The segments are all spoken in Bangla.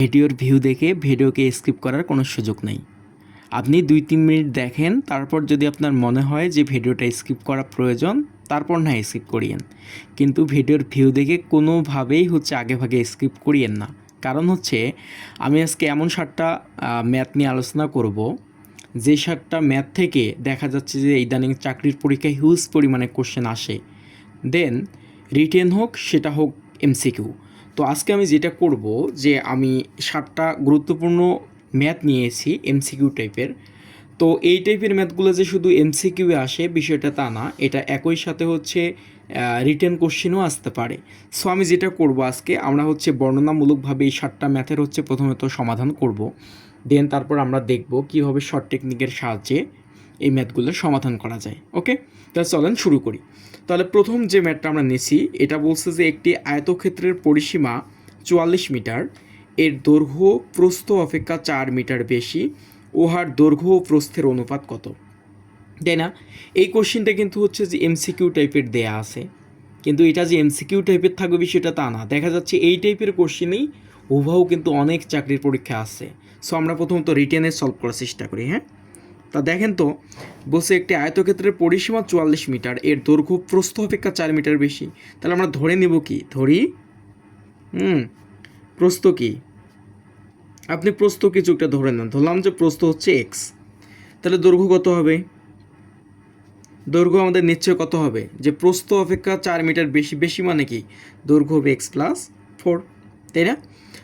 ভিডিওর ভিউ দেখে ভিডিওকে স্কিপ করার কোনো সুযোগ নেই। আপনি দুই তিন মিনিট দেখেন, তারপর যদি আপনার মনে হয় যে ভিডিওটা স্কিপ করা প্রয়োজন, তারপর না স্কিপ করিয়েন। কিন্তু ভিডিওর ভিউ দেখে কোনোভাবেই হচ্ছে আগে ভাগে স্কিপ করিয়েন না। কারণ হচ্ছে, আমি আজকে এমন সাতটা ম্যাথ নিয়ে আলোচনা করব, যে সাতটা ম্যাথ থেকে দেখা যাচ্ছে যে ইদানিং চাকরির পরীক্ষায় হিউজ পরিমাণে কোশ্চেন আসে। দেন রিটেন হোক, সেটা হোক এমসিকিউ তো আজকে আমি যেটা করব যে আমি সাতটা গুরুত্বপূর্ণ ম্যাথ নিয়েছি এমসিকিউ টাইপের তো এই টাইপের ম্যাথগুলো যে শুধু এমসিকিউয়ে আসে, বিষয়টা তা না, এটা একই সাথে হচ্ছে রিটেন কোশ্চেনও আসতে পারে। সো আমি যেটা করব আজকে, আমরা হচ্ছে বর্ণনামূলকভাবে এই সাতটা ম্যাথের হচ্ছে প্রথমত সমাধান করব। দেন তারপর আমরা দেখব কীভাবে শর্ট টেকনিকের সাহায্যে এই ম্যাথগুলোর সমাধান করা যায়। ওকে তাহলে চলেন শুরু করি। তাহলে প্রথম যে ম্যাটটা আমরা নিছি, এটা বলছে যে একটি আয়তক্ষেত্রের পরিসীমা চুয়াল্লিশ মিটার, এর দৈর্ঘ্য প্রস্থ অপেক্ষা চার মিটার বেশি, উহার দৈর্ঘ্য ও প্রস্থের অনুপাত কত? তাই না? এই কোশ্চেনটা কিন্তু হচ্ছে যে এমসিকিউ টাইপের দেয়া আছে। কিন্তু এটা যে এমসিকিউ টাইপের থাকবে বিষয়টা তা না। দেখা যাচ্ছে এই টাইপের কোশ্চেনেই হুবাহু কিন্তু অনেক চাকরির পরীক্ষা আছে। সো আমরা প্রথমত রিটেনে সলভ করার চেষ্টা করি হ্যাঁ? তা দেখেন তো, বলছে একটি আয়তক্ষেত্রের পরিসীমা চুয়াল্লিশ মিটার, এর দৈর্ঘ্য প্রস্থ অপেক্ষা চার মিটার বেশি। তাহলে আমরা ধরে নেব কি? ধরি? হুম, প্রস্থ কি? আপনি প্রস্থ কিছু একটা ধরে নেন, ধরলাম যে প্রস্থ হচ্ছে এক্স তাহলে দৈর্ঘ্য কত হবে? দৈর্ঘ্য আমাদের নিশ্চয় কত হবে? যে প্রস্থ অপেক্ষা চার মিটার বেশি বেশি মানে কি? দৈর্ঘ্য হবে এক্স প্লাস ফোর তাই না?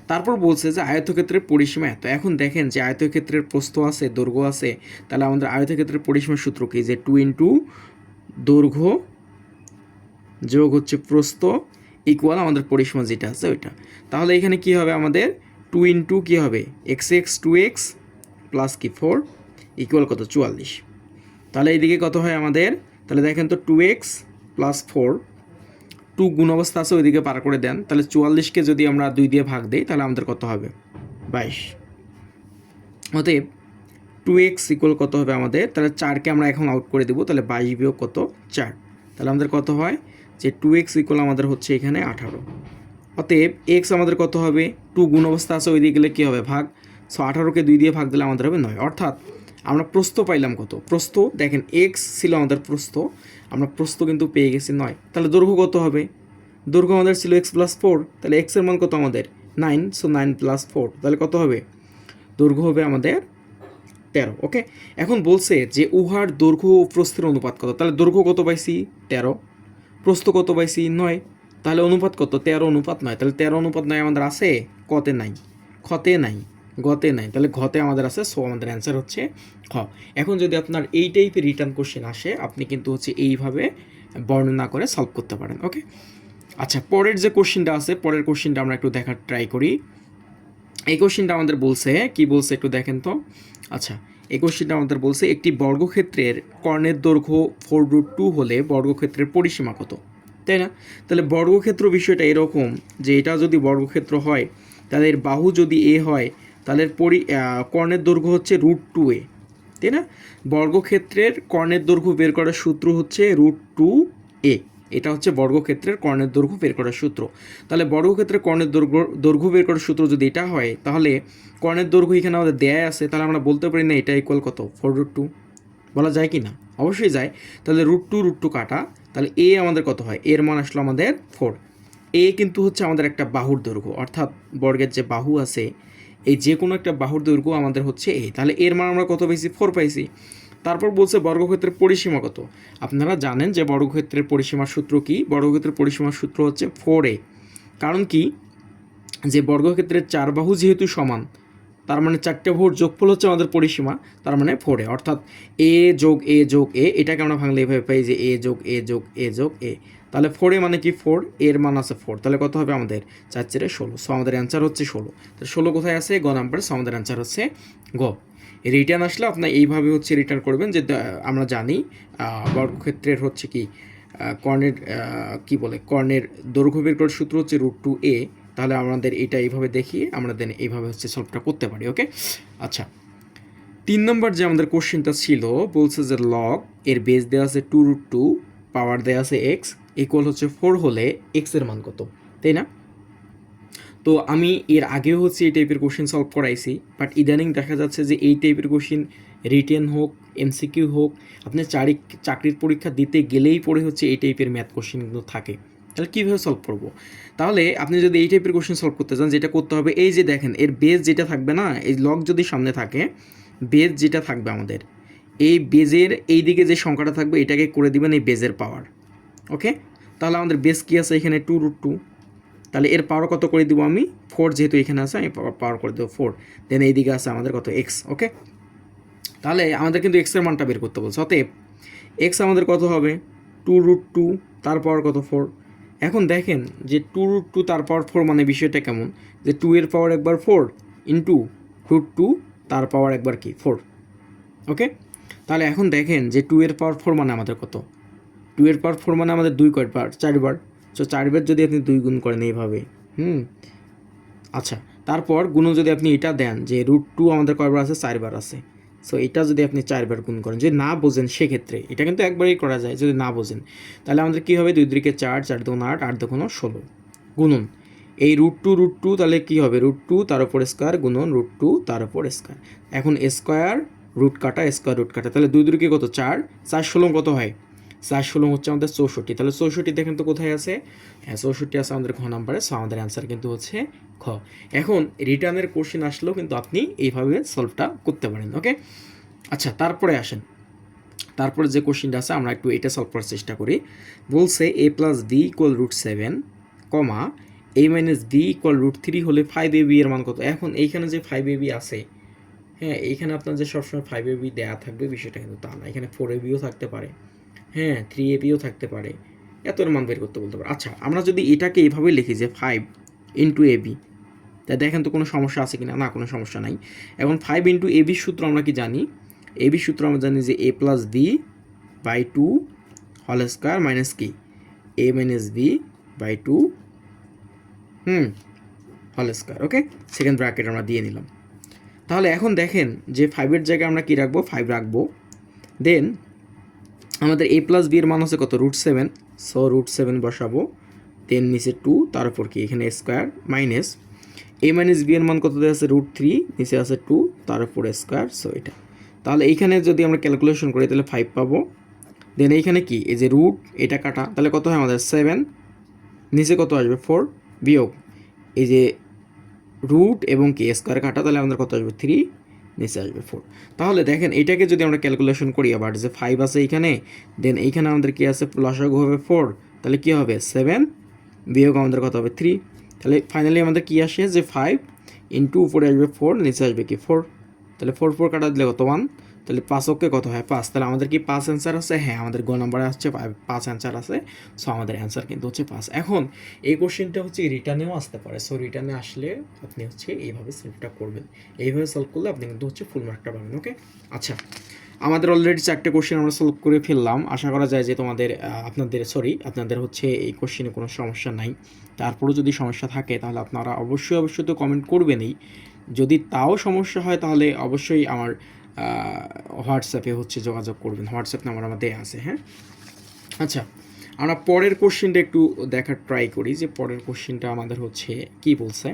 তারপর বলছে যে আয়তক্ষেত্রের পরিসীমা এত। এখন দেখেন যে আয়তক্ষেত্রের প্রস্থ আছে, দৈর্ঘ্য আছে, তাহলে আমাদের আয়তক্ষেত্রের পরিসীমার সূত্র কি? যে টু ইন্টু দৈর্ঘ্য যোগ হচ্ছে প্রস্থ ইকুয়াল আমাদের পরিসীমা যেটা আছে ওইটা। তাহলে এখানে কি হবে আমাদের? টু ইন্টু কী হবে? X X two X plus কি? ফোর ইকুয়াল কত? চুয়াল্লিশ। তাহলে এইদিকে কত হয় আমাদের? তাহলে দেখেন তো two X plus four two গুণ অবস্থা আছে, ওইদিকে পার করে দেন। তাহলে চুয়াল্লিশকে যদি আমরা দুই দিয়ে ভাগ দিই, তাহলে আমাদের কত হবে? বাইশ। অতএব টু এক্স ইকুয়াল কত হবে আমাদের? তাহলে চারকে আমরা এখন আউট করে দেবো, তাহলে বাইশ বিয়োগ কত? চার। তাহলে আমাদের কত হয়? যে টু এক্স ইকুয়াল আমাদের হচ্ছে এখানে আঠারো। অতএব এক্স আমাদের কত হবে? টু গুণ অবস্থা আছে ওই দিকে গেলে কী হবে? ভাগ। সো আঠারোকে দুই দিয়ে ভাগ দিলে আমাদের হবে নয়। অর্থাৎ আমরা প্রস্থ পাইলাম কত? প্রস্থ, দেখেন এক্স ছিল আমাদের প্রস্থ। আমরা প্রস্থ কিন্তু পেয়ে গেছি নয়। তাহলে দৈর্ঘ্য কত হবে? দৈর্ঘ্য আমাদের ছিল এক্স প্লাস ফোর তাহলে এক্সের মান কত আমাদের? Nine so nine plus four তাহলে কত হবে? দৈর্ঘ্য হবে আমাদের তেরো ওকে এখন বলছে যে উহার দৈর্ঘ্য ও প্রস্থের অনুপাত কত? তাহলে দৈর্ঘ্য কত পাইছি? তেরো। প্রস্থ কত পাইছি? নয়। তাহলে অনুপাত কত? তেরো অনুপাত নয়। তাহলে তেরো অনুপাত নয় আমাদের আছে? কতে নাই। ক্ষতে নাই। গতে নাই। তাহলে ঘতে আমাদের আছে সো আমাদের অ্যান্সার হচ্ছে খ এখন যদি আপনার এই টাইপের রিটার্ন কোশ্চেন আসে, আপনি কিন্তু হচ্ছে এইভাবে বর্ণনা করে সলভ করতে পারেন ওকে আচ্ছা পরের যে কোশ্চেনটা আছে, পরের কোশ্চেনটা আমরা একটু দেখার ট্রাই করি। এই কোশ্চেনটা আমাদের বলছে, কি বলছে একটু দেখেন তো? আচ্ছা এই কোশ্চেনটা আমাদের বলছে, একটি বর্গক্ষেত্রের কর্ণের দৈর্ঘ্য ফোর রুট টু হলে বর্গক্ষেত্রের পরিসীমা কত? তাই না? তাহলে বর্গক্ষেত্র বিষয়টা এরকম যে এটা যদি বর্গক্ষেত্র হয় এর বাহু যদি এ হয় তাহলে পরি কর্ণের দৈর্ঘ্য হচ্ছে রুট টু এ তাই না? বর্গক্ষেত্রের কর্ণের দৈর্ঘ্য বের করার সূত্র হচ্ছে রুট টু এ এটা হচ্ছে বর্গক্ষেত্রের কর্ণের দৈর্ঘ্য বের করার সূত্র। তাহলে বর্গক্ষেত্রের কর্ণের দৈর্ঘ্য দৈর্ঘ্য বের করার সূত্র যদি এটা হয়, তাহলে কর্ণের দৈর্ঘ্য এখানে আমাদের দেয়া আছে, তাহলে আমরা বলতে পারি না এটা ইকুয়াল কত? ফোর রুট টু বলা যায় কি না? অবশ্যই যায়। তাহলে রুট টু রুট টু কাটা, তাহলে এ আমাদের কত হয়? এর মান আসলো আমাদের ফোর এ কিন্তু হচ্ছে আমাদের একটা বাহুর দৈর্ঘ্য, অর্থাৎ বর্গের যে বাহু আছে এই যে কোনো একটা বাহুর দৈর্ঘ্য আমাদের হচ্ছে এ তাহলে এর মান আমরা কত পাইছি? ফোর পাইছি। তারপর বলছে বর্গক্ষেত্রের পরিসীমা কত? আপনারা জানেন যে বর্গক্ষেত্রের পরিসীমার সূত্র কি? বর্গক্ষেত্রের পরিসীমার সূত্র হচ্ছে ফোর এ কারণ কি? যে বর্গক্ষেত্রের চার বাহু যেহেতু সমান, তার মানে চারটে ভোর যোগফল হচ্ছে আমাদের পরিসীমা, তার মানে ফোরে অর্থাৎ এ যোগ এ যোগ এ এটাকে আমরা ভাঙলে এভাবে পাই যে এ যোগ এ যোগ এ যোগ এ তাহলে ফোরে মানে কি ফোর এর মান আছে ফোর তাহলে কত হবে আমাদের? চার চেরে ষোলো। সো আমাদের অ্যান্সার হচ্ছে ষোলো। তাহলে ষোলো কোথায় আছে? গ নাম্বার সো আমাদের অ্যান্সার হচ্ছে গ। রিটার্ন আসলে আপনার এইভাবে হচ্ছে রিটার্ন করবেন যে আমরা জানি বর্গক্ষেত্রের হচ্ছে কি কর্ণের কি বলে, কর্ণের দৈর্ঘ্য বের করার সূত্র হচ্ছে রুট টু এ তাহলে আমাদের এটা এইভাবে দেখিয়ে আমরা দেন এইভাবে হচ্ছে সলভটা করতে পারি ওকে আচ্ছা। তিন নম্বর যে আমাদের কোশ্চেনটা ছিল, বলছে যে লগ এর বেস দেওয়া আছে টু রুট টু পাওয়ার দেওয়া আছে এক্স ইকুয়াল হচ্ছে ফোর হলে এক্সের মান কত, তাই না? তো আমি এর আগেও হচ্ছে এই টাইপের কোশ্চেন সলভ করাইছি বাট ইদানিং দেখা যাচ্ছে যে এই টাইপের কোশ্চেন রিটেন হোক এমসিকিউ হোক, আপনি চারি, চাকরির পরীক্ষা দিতে গেলেই পরে হচ্ছে এই টাইপের ম্যাথ কোশ্চেন কিন্তু থাকে। তাহলে কীভাবে সলভ করব? তাহলে আপনি যদি এই টাইপের কোশ্চেন সলভ করতে চান, যেটা করতে হবে, এই যে দেখেন, এর বেজ যেটা থাকবে না, এই লগ যদি সামনে থাকে বেজ যেটা থাকবে আমাদের, এই বেজের এই দিকে যে সংখ্যাটা থাকবে, এটাকে করে দিবেন এই বেজের পাওয়ার ওকে? তাহলে আমাদের বেস কী আছে এখানে? টু রুট টু তাহলে এর পাওয়ার কত করে দিব আমি? ফোর যেহেতু এখানে আছে, আমি পাওয়ার করে দেবো ফোর দেন এইদিকে আছে আমাদের কত? এক্স ওকে তাহলে আমাদের কিন্তু এক্সের মানটা বের করতে বলছে। অতএব এক্স আমাদের কত হবে? টু রুট টু তার পাওয়ার কত? ফোর এখন দেখেন যে টু রুট টু তার পাওয়ার ফোর মানে বিষয়টা কেমন? যে টু এর পাওয়ার একবার ফোর ইন্টু রুট টু তার পাওয়ার একবার কি? ফোর ওকে তাহলে এখন দেখেন যে টু এর পাওয়ার ফোর মানে আমাদের কত? টু এর পাওয়ার ফোর মানে আমাদের দুই কয়বার চারবার সো চারবার যদি আপনি দুই গুণ করেন এইভাবে, হুম? আচ্ছা তারপর গুণ যদি আপনি এটা দেন যে রুট টু আমাদের কয়বার আছে? চারবার আছে। সো এটা যদি আপনি চারবার গুণ করেন, যদি না বোঝেন সেক্ষেত্রে, এটা কিন্তু একবারই করা যায়, যদি না বোঝেন, তাহলে আমাদের কী হবে? দুই দিকে চার চার দুগুণ আট আট দুগুণ ষোলো। গুণন, এই রুট টু রুট টু তাহলে কী হবে? রুট টু তার উপর স্কোয়ার গুণন রুট টু তার উপর স্কোয়ার এখন স্কোয়ার রুট কাটা স্কোয়ার রুট কাটা, তাহলে দুই দুইকে কত? চার চার ষোলো কত হয়? চার ষোলো হচ্ছে আমাদের চৌষট্টি। তাহলে চৌষট্টি দেখেন তো কোথায় আছে? হ্যাঁ চৌষট্টি আছে আমাদের ঘ নাম্বারে। সো আমাদের অ্যান্সার কিন্তু হচ্ছে খ এখন রিটার্নের কোশ্চেন আসলেও কিন্তু আপনি এইভাবে সলভটা করতে পারেন ওকে আচ্ছা তারপরে আসেন। তারপরে যে কোশ্চেনটা আছে, আমরা একটু এটা সলভ করার চেষ্টা করি। বলছে A plus B equal root seven comma A minus B equal root three হলে ফাইভ এ বি এর মান কত? এখন এইখানে যে ফাইভ এ বি আছে হ্যাঁ এইখানে আপনার যে সবসময় ফাইভ এ বি দেওয়া থাকবে বিষয়টা কিন্তু তা না। এখানে ফোর এ বিও থাকতে পারে। হ্যাঁ থ্রি এ বিও থাকতে পারে। এত মান বের করতে বলতে পারে। আচ্ছা আমরা যদি এটাকে এইভাবে লিখি যে ফাইভ ইন্টু এ বি তা দেখেন তো কোনো সমস্যা আছে কি না না কোনো সমস্যা নাই। এখন ফাইভ ইন্টু এ বির সূত্র আমরা কি জানি? এ বির সূত্র আমরা জানি যে A plus B by two হল স্কোয়ার মাইনাস কি A minus B by two hmm হল স্কোয়ার ওকে সেকেন্ড ব্র্যাকেট আমরা দিয়ে নিলাম। তাহলে এখন দেখেন যে ফাইভের জায়গায় আমরা কী রাখব? ফাইভ রাখব। দেন আমাদের এ প্লাস বি এর মান হচ্ছে কত? Root seven so root seven বসাবো। দেন নিচে টু তার উপর কি? এখানে square minus A minus B এর মান কত দেওয়া আছে? রুট থ্রি নিচে আছে টু তার উপর স্কোয়ার সো এটা। তাহলে এইখানে যদি আমরা ক্যালকুলেশন করি, তাহলে ফাইভ পাবো। দেন এইখানে কি? এই যে রুট এটা কাটা। তাহলে কত হয় আমাদের? সেভেন নিচে কত আসবে? ফোর বিয়োগ। এই যে রুট এবং কে? স্কোয়ার কাটা, তাহলে আমাদের কত আসবে? থ্রি নিচে আসবে ফোর তাহলে দেখেন, এটাকে যদি আমরা ক্যালকুলেশন করি, আবার যে ফাইভ আছে এইখানে দেন এইখানে আমাদের কি আছে? লসাগু হবে ফোর তাহলে কী হবে? সেভেন বিয়োগ আমাদের কত হবে? থ্রি তাহলে ফাইনালি আমাদের কি আসে? যে ফাইভ ইন্টু উপরে আসবে ফোর নিচে আসবে কি? ফোর তাহলে ফোর ফোর কাটা দিলে কত? ওয়ান তাহলে পাঁচ অক্ষে কত হয়? পাঁচ। তাহলে আমাদের কি পাঁচ অ্যান্সার আছে? হ্যাঁ আমাদের গ নাম্বারে আসছে, পাঁচ অ্যান্সার আছে। সো আমাদের অ্যান্সার কিন্তু হচ্ছে পাঁচ। এখন, এই কোশ্চেনটা হচ্ছে রিটার্নেও আসতে পারে। সো রিটার্নে আসলে আপনি হচ্ছে এইভাবে সলভটা করবেন। এইভাবে সলভ করলে আপনি কিন্তু হচ্ছে ফুল মার্কটা পাবেন ওকে আচ্ছা আমাদের অলরেডি চারটে কোশ্চেন আমরা সলভ করে ফেললাম। আশা করা যায় যে তোমাদের আপনাদের সরি আপনাদের হচ্ছে এই কোশ্চেনে কোনো সমস্যা নাই। তারপরেও যদি সমস্যা থাকে, তাহলে আপনারা অবশ্যই অবশ্যই তো কমেন্ট করবেনই। যদি তাও সমস্যা হয়, তাহলে অবশ্যই আমার হোয়াটসঅ্যাপে হচ্ছে যোগাযোগ করবেন। হোয়াটসঅ্যাপ নাম্বার আমার দেওয়া আছে হ্যাঁ? আচ্ছা আমরা পরের কোশ্চেনটা একটু দেখার ট্রাই করি যে পরের কোশ্চেনটা আমাদের হচ্ছে কি বলছে?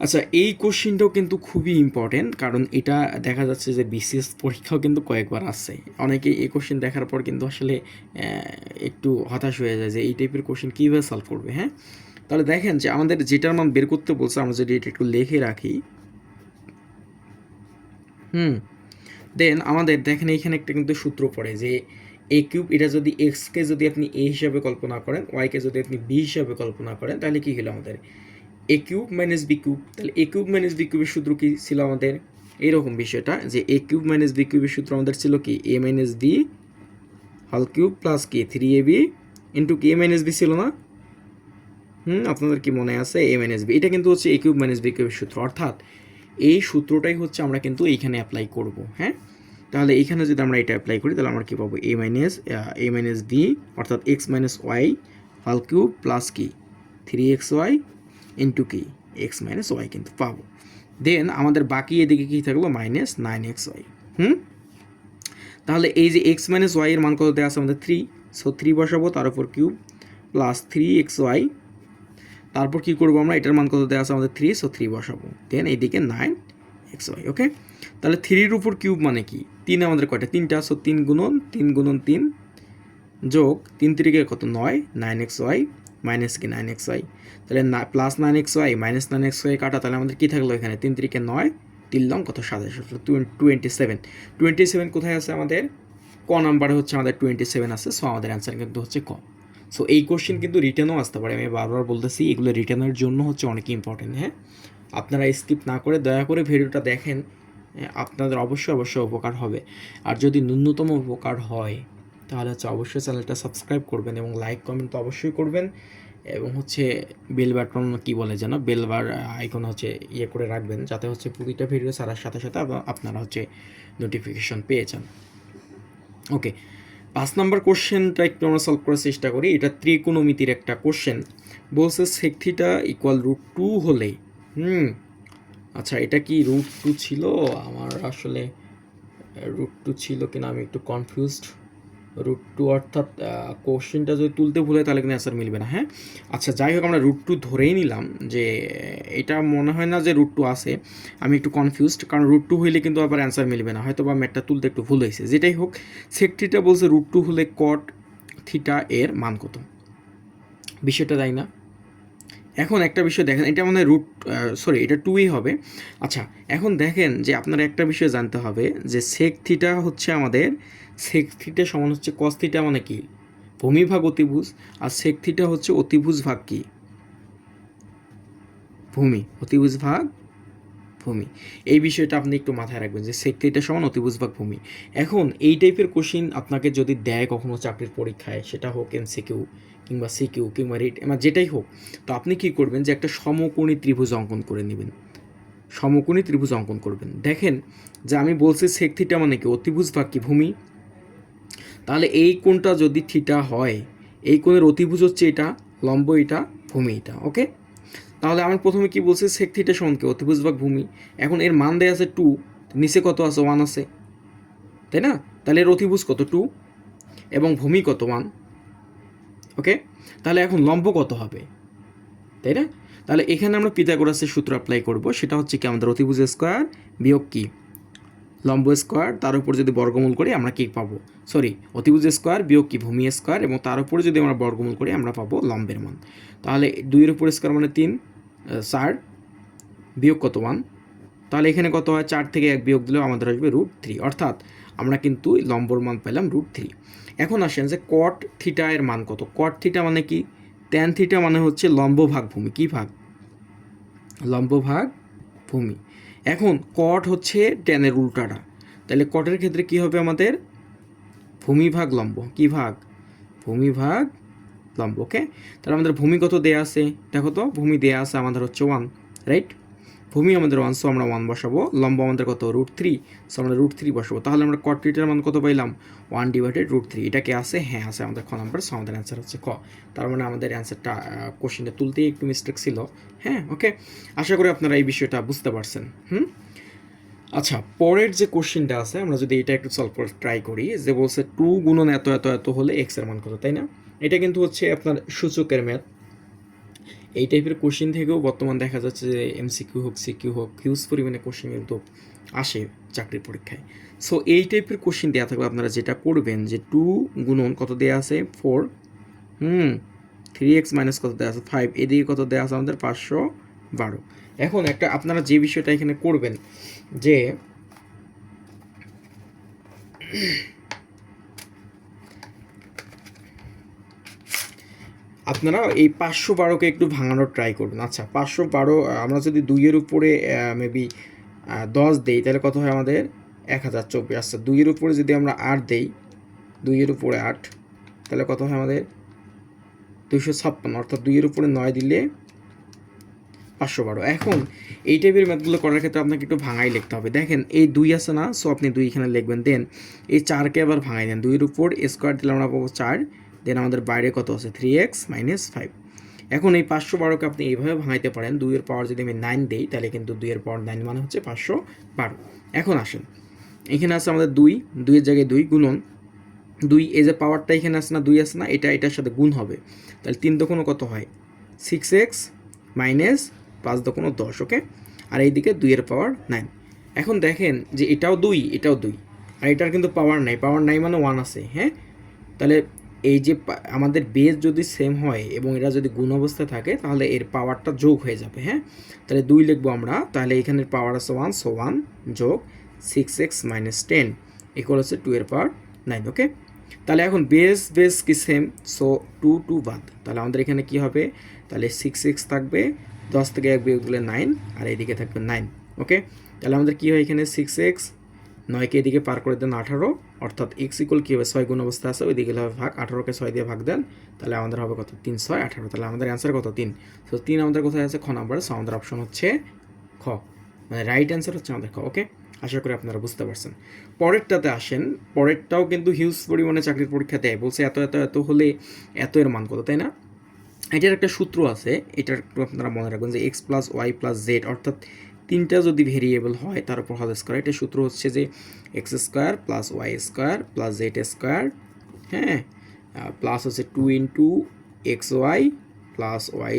আচ্ছা এই কোশ্চেনটাও কিন্তু খুবই ইম্পর্টেন্ট কারণ এটা দেখা যাচ্ছে যে বিসিএস পরীক্ষাও কিন্তু কয়েকবার আসছে। অনেকে এই কোশ্চেন দেখার পর কিন্তু আসলে একটু হতাশ হয়ে যায় যে এই টাইপের কোশ্চেন কীভাবে সলভ করবে হ্যাঁ? তাহলে দেখেন যে আমাদের যেটার মান বের করতে বলছে আমরা যদি এটা একটু লিখে রাখি হুম। দেন আমাদের দেখেন এইখানে একটা কিন্তু সূত্র পড়ে যে এ কিউব এটা যদি এক্সকে যদি আপনি এ হিসাবে কল্পনা করেন ওয়াইকে যদি আপনি বি হিসাবে কল্পনা করেন, তাহলে কি হলো আমাদের? A cube minus B cube তাহলে এ কিউব মাইনাস বি কিউবের সূত্র কি ছিল আমাদের? এইরকম বিষয়টা যে এ কিউব মাইনাস বি কিউবের সূত্র আমাদের ছিল কি? এ মাইনাস বি হল কিউব প্লাস কি থ্রি এ বি ইন্টু কি মাইনাস বি ছিল না? হুম, আপনাদের কি মনে আছে? এ মাইনাস বি এটা কিন্তু হচ্ছে এ কিউব মাইনাস বি কিউবের সূত্র। অর্থাৎ এই সূত্রটাই হচ্ছে আমরা কিন্তু এইখানে অ্যাপ্লাই করব হ্যাঁ? তাহলে এইখানে যদি আমরা এটা অ্যাপ্লাই করি, তাহলে আমরা কী পাবো? A minus A minus D অর্থাৎ এক্স মাইনাস ওয়াই হল কিউব প্লাস কি থ্রি এক্স ওয়াই ইন্টু কি এক্স মাইনাস ওয়াই কিন্তু পাবো। দেন আমাদের বাকি এদিকে কী থাকল? Minus nine X Y hmm? তাহলে এই যে এক্স মাইনাস ওয়াই এর মান কত দেওয়া আছে? আমাদের থ্রি সো থ্রি বসাবো, তার উপর cube plus three X Y তারপর কি করব আমরা? এটার মান কত দেওয়া আছে? আমাদের থ্রি সো থ্রি বসাবো। দেন এইদিকে নাইন এক্স ওয়াই ওকে তাহলে থ্রির উপর কিউব মানে কি? তিন আমাদের কয়টা? তিনটা সো তিন গুণন তিন গুণন তিন যোগ তিন তিরিকে কত? নয় নাইন এক্স ওয়াই মাইনাস কি? নাইন এক্স ওয়াই তাহলে না plus nine X Y minus nine X Y কাটা, তাহলে আমাদের কী থাকল এখানে? তিন তিরিকে নয়, তিন লং কত? সাতাশ টোয়েন্টি সেভেন টোয়েন্টি সেভেন কোথায় আছে আমাদের? ক নাম্বারে হচ্ছে আমাদের টোয়েন্টি সেভেন আছে সো আমাদের অ্যান্সার কিন্তু হচ্ছে ক। সো এই কোশ্চেন কিন্তু রিটার্নও আসতে পারে। আমি বারবার বলতেছি এগুলো রিটার্নের জন্য হচ্ছে অনেক ইম্পর্টেন্ট হ্যাঁ? আপনারা স্কিপ না করে দয়া করে ভিডিওটা দেখেন হ্যাঁ, আপনাদের অবশ্যই অবশ্যই উপকার হবে। আর যদি ন্যূনতম উপকার হয় তাহলে হচ্ছে অবশ্যই চ্যানেলটা সাবস্ক্রাইব করবেন এবং লাইক কমেন্ট তো অবশ্যই করবেন। এবং হচ্ছে বেল বাটন কি বলে যেন বেল বার আইকন হচ্ছে ইয়ে করে রাখবেন যাতে হচ্ছে প্রতিটা ভিডিও ছাড়ার সাথে সাথে আপনারা হচ্ছে নোটিফিকেশন পেয়ে যান। ওকে পাঁচ নম্বর কোশ্চেনটা একটু আমরা সলভ করার চেষ্টা করি। এটা ত্রিকোণমিতির একটা কোশ্চেন। বলছে sec theta equal root two হলে, হুম আচ্ছা এটা কি রুট টু ছিল? আমার আসলে রুট টু ছিল কিনা আমি একটু কনফিউজড রুট টু অর্থাৎ কোশ্চেনটা যদি তুলতে ভুলে তাহলে কিন্তু অ্যান্সার মিলবে না হ্যাঁ? আচ্ছা যাই হোক, আমরা রুট টু ধরেই নিলাম যে, এটা মনে হয় না যে রুট টু আছে। আমি একটু কনফিউজড কারণ রুট টু হইলে কিন্তু আবার অ্যান্সার মিলবে না। হয়তো বা ম্যাটটা তুলতে একটু ভুল হয়েছে। যেটাই হোক সেক থিটা বলছে রুট টু হলে কট থিটা এর মান কত? বিষয়টা তাই না। এখন একটা বিষয় দেখেন, এটা মানে রুট সরি এটা টুই হবে। আচ্ছা এখন দেখেন যে আপনারা একটা বিষয় জানতে হবে যে সেক থিটা হচ্ছে আমাদের সেক থিটা সমান হচ্ছে কস থিটা মানে কি? ভূমিভাগ অতিভুজ আর সেক থিটা হচ্ছে অতিভুজ ভাগ কি? ভূমি, অতিভুজ ভাগ ভূমি। এই বিষয়টা আপনি একটু মাথায় রাখবেন যে সেক থিটা সমান অতিভুজ ভাগ ভূমি। এখন এই টাইপের কোশ্চিন আপনাকে যদি দেয় কখনো চাকরির পরীক্ষায়, সেটা হোক এমসিকিউ কিংবা সিকিউ কিংবা রিট মানে যেটাই হোক, তো আপনি কি করবেন যে একটা সমকোণী ত্রিভুজ অঙ্কন করে নেবেন। সমকোণী ত্রিভুজ অঙ্কন করবেন। দেখেন যে আমি বলছি সেক থিটা মানে কি? অতিভুজ ভাগ কি? ভূমি। তাহলে এই কোণটা যদি থিটা হয়, এই কোণের অতিভুজ হচ্ছে এটা, লম্ব এটা, ভূমি এটা, ওকে? তাহলে আমার প্রথমে কি বলছে? সেক থিটা সমান কি? অতিভুজ ভাগ ভূমি। এখন এর মান দেয়া আছে টু নিচে কত আছে? ওয়ান আছে। তাই না? তাহলে এর অতিভুজ কত? টু এবং ভূমি কত? One okay? তাহলে এখন লম্ব কত হবে? তাই না? তাহলে এখানে আমরা পিথাগোরাসের সূত্র অ্যাপ্লাই করব, সেটা হচ্ছে কি? আমাদের অতিভুজ স্কোয়ার বিয়োগ কি? লম্ব স্কোয়ার, তার উপর যদি বর্গমূল করি আমরা কি পাবো? সরি অতিভুজ স্কোয়ার বিয়োগ কি? ভূমি স্কোয়ার এবং তার উপরে যদি আমরা বর্গমূল করি আমরা পাবো লম্বের মান। তাহলে দুইয়ের উপর স্কোয়ার মানে তিন চার, বিয়োগ কত? ওয়ান তাহলে এখানে কত হয়? চার থেকে এক বিয়োগ দিলেও আমাদের আসবে রুট থ্রি অর্থাৎ আমরা কিন্তু লম্বর মান পেলাম রুট থ্রি এখন আসেন যে কট থিটা এর মান কত? কট থিটা মানে কি? ট্যান থিটা মানে হচ্ছে লম্ব ভাগ ভূমি। কি ভাগ? লম্ব ভাগ ভূমি। এখন কট হচ্ছে ট্যানের উল্টাটা। তাহলে কটের ক্ষেত্রে কি হবে আমাদের? ভূমিভাগ লম্ব। কি ভাগ? ভূমিভাগ লম্ব ওকে তাহলে আমাদের ভূমি কত দেয়া আছে? দেখো তো, ভূমি দেয়া আছে আমাদের হচ্ছে ওয়ান রাইট ভূমি আমাদের ওয়ান সো আমরা ওয়ান বসাবো। লম্বা আমাদের কত? রুট থ্রি সো আমরা রুট থ্রি বসাবো। তাহলে আমরা কট থ্রিটার মান কত পাইলাম? ওয়ান ডিভাইডেড রুট থ্রি এটা কি আছে? হ্যাঁ আছে আমাদের খ নাম্বার সো আমাদের অ্যান্সার হচ্ছে ক। তার মানে আমাদের অ্যান্সারটা কোশ্চেনটা তুলতেই একটু মিস্টেক ছিল। হ্যাঁ ওকে আশা করি আপনারা এই বিষয়টা বুঝতে পারছেন। হুম? আচ্ছা পরের যে কোশ্চেনটা আছে, আমরা যদি এটা একটু সলভ করে ট্রাই করি, যে বলছে টু গুণন এত এত এত হলে এক্সের মান কত, তাই না? এটা কিন্তু হচ্ছে আপনার সূচকের ম্যাথ এই টাইপের কোশ্চেন থেকেও বর্তমান দেখা যাচ্ছে যে এমসিকিউ হোক সিকিউ হোক হিউজ পরিমাণে কোশ্চেন কিন্তু আসে চাকরির পরীক্ষায়। সো এই টাইপের কোশ্চেন দেওয়া থাকবে আপনারা যেটা করবেন যে টু গুণন কত দেওয়া আছে? Four hmm three X minus কত দেওয়া আছে? ফাইভ এদিকে কত দেওয়া আছে আমাদের? পাঁচশো বারো। এখন একটা, আপনারা যে বিষয়টা এখানে করবেন যে আপনারা এই পাঁচশো বারোকে একটু ভাঙানোর ট্রাই করবেন আচ্ছা পাঁচশো বারো আমরা যদি দুইয়ের উপরে মেবি দশ দেই, তাহলে কত হয় আমাদের? এক হাজার চব্বিশ। আচ্ছা দুইয়ের উপরে যদি আমরা আট দেই, দুইয়ের উপরে আট, তাহলে কত হয় আমাদের? দুইশো ছাপ্পান্ন। অর্থাৎ দুইয়ের উপরে নয় দিলে পাঁচশো বারো। এখন এই টাইপের ম্যাথগুলো করার ক্ষেত্রে আপনাকে একটু ভাঙাই লিখতে হবে। দেখেন, এই দুই আছে না সো আপনি দুই এখানে লিখবেন। দেন এই চারকে আবার ভাঙাই দেন। দুইয়ের উপর স্কোয়ার দিলে আমরা পাবো চার। দেন আমাদের বাইরে কত আছে? থ্রি এক্স মাইনাস ফাইভ এখন এই পাঁচশো বারোকে আপনি এইভাবে ভাঙাইতে পারেন। দুইয়ের পাওয়ার যদি আমি নাইন দিই, তাহলে কিন্তু দুইয়ের পাওয়ার নাইন মানে হচ্ছে পাঁচশো বারো। এখন আসেন। এখানে আছে আমাদের দুই। দুইয়ের জায়গায় দুই গুণন। দুই, এই যে পাওয়ারটা এখানে আছে না, দুই আছে না, এটা, এটার সাথে গুণ হবে। তাহলে তিন দোকানও কত হয়? সিক্স এক্স মাইনাস পাঁচ দোকানো দশ ওকে আর এইদিকে দুইয়ের পাওয়ার নাইন এখন দেখেন যে এটাও দুই এটাও দুই। আর এটার কিন্তু পাওয়ার নাই। পাওয়ার নাই মানে ওয়ান আছে হ্যাঁ? তাহলে এই যে আমাদের বেস যদি সেম হয় এবং এরা যদি গুণ অবস্থায় থাকে, তাহলে এর পাওয়ারটা যোগ হয়ে যাবে হ্যাঁ? তাহলে দুই লিখব আমরা, তাহলে এখানের পাওয়ার আছে ওয়ান সো ওয়ান যোগ six X minus ten equal হচ্ছে টু এর পাওয়ার নাইন ওকে তাহলে এখন বেস বেস কি সেম সো টু টু বাদ। তাহলে আমাদের এখানে কি হবে? তাহলে সিক্স এক্স থাকবে, দশ থেকে এক বিয়োগ দিলে নাইন আর এইদিকে থাকবে নাইন ওকে তাহলে আমাদের কি হয় এখানে? সিক্স এক্স নয়কে এদিকে পার করে দেন আঠারো, অর্থাৎ এক্স ইকুয়াল কী হবে? ছয় গুণ অবস্থা আছে, ওইদিকে হবে ভাগ। আঠারোকে ছয় দিয়ে ভাগ দেন, তাহলে আমাদের হবে কত? তিন, ছয়, আঠারো। তাহলে আমাদের অ্যান্সার কত? তিন। তো তিন আমাদের কোথায় আছে? খ নাম্বার সো আমাদের অপশন হচ্ছে খ। মানে রাইট অ্যান্সার হচ্ছে আমাদের খ ওকে আশা করি আপনারা বুঝতে পারছেন। পরেরটাতে আসেন। পরেরটাও কিন্তু হিউজ পরিমাণে চাকরির পরীক্ষা দেয়। বলছে এত এত এত হলে এত এর মান কত, তাই না? এটার একটা সূত্র আছে। এটার একটু আপনারা মনে রাখবেন যে X plus Y plus Z অর্থাৎ তিনটা যদি ভেরিয়েবল হয়, তার উপর হল স্কোয়ার এটা সূত্র হচ্ছে যে X square plus Y square plus Z square হ্যাঁ? প্লাস হচ্ছে two into X Y plus Y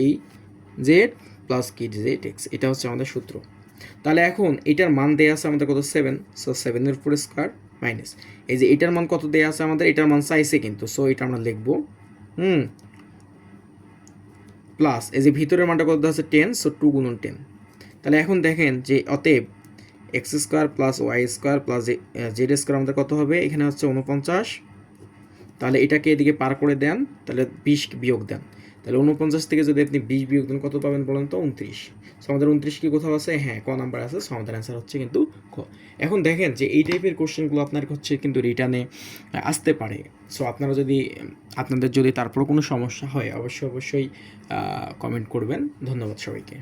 Z plus কি জেড এক্স এটা হচ্ছে আমাদের সূত্র। তাহলে এখন এটার মান দেয়া আছে আমাদের কত? সেভেন সো সেভেনের উপর স্কোয়ার মাইনাস এই যে এটার মান কত দেয়া আছে আমাদের? এটার মান চাইছে কিন্তু সো এটা আমরা লিখব, হুম? প্লাস এই যে ভিতরের মানটা কত দেওয়া আছে? টেন সো টু গুণন টেন তাহলে এখন দেখেন যে অতএব X square plus Y square plus Z square আমাদের কত হবে? এখানে হচ্ছে উনপঞ্চাশ তাহলে এটাকে এদিকে পার করে দেন, তাহলে বিশ বিয়োগ দেন। তাহলে উনপঞ্চাশ থেকে যদি আপনি বিশ বিয়োগ দেন, কত পাবেন বলেন তো? উনত্রিশ সো আমাদের উনত্রিশ কি কোথাও আছে? হ্যাঁ ক নাম্বার আছে। সো আমাদের অ্যান্সার হচ্ছে কিন্তু ক এখন দেখেন যে এই টাইপের কোশ্চেনগুলো আপনার হচ্ছে কিন্তু রিটার্নে আসতে পারে। সো আপনারা যদি, আপনাদের যদি তারপর কোনো সমস্যা হয়, অবশ্যই অবশ্যই কমেন্ট করবেন। ধন্যবাদ সবাইকে।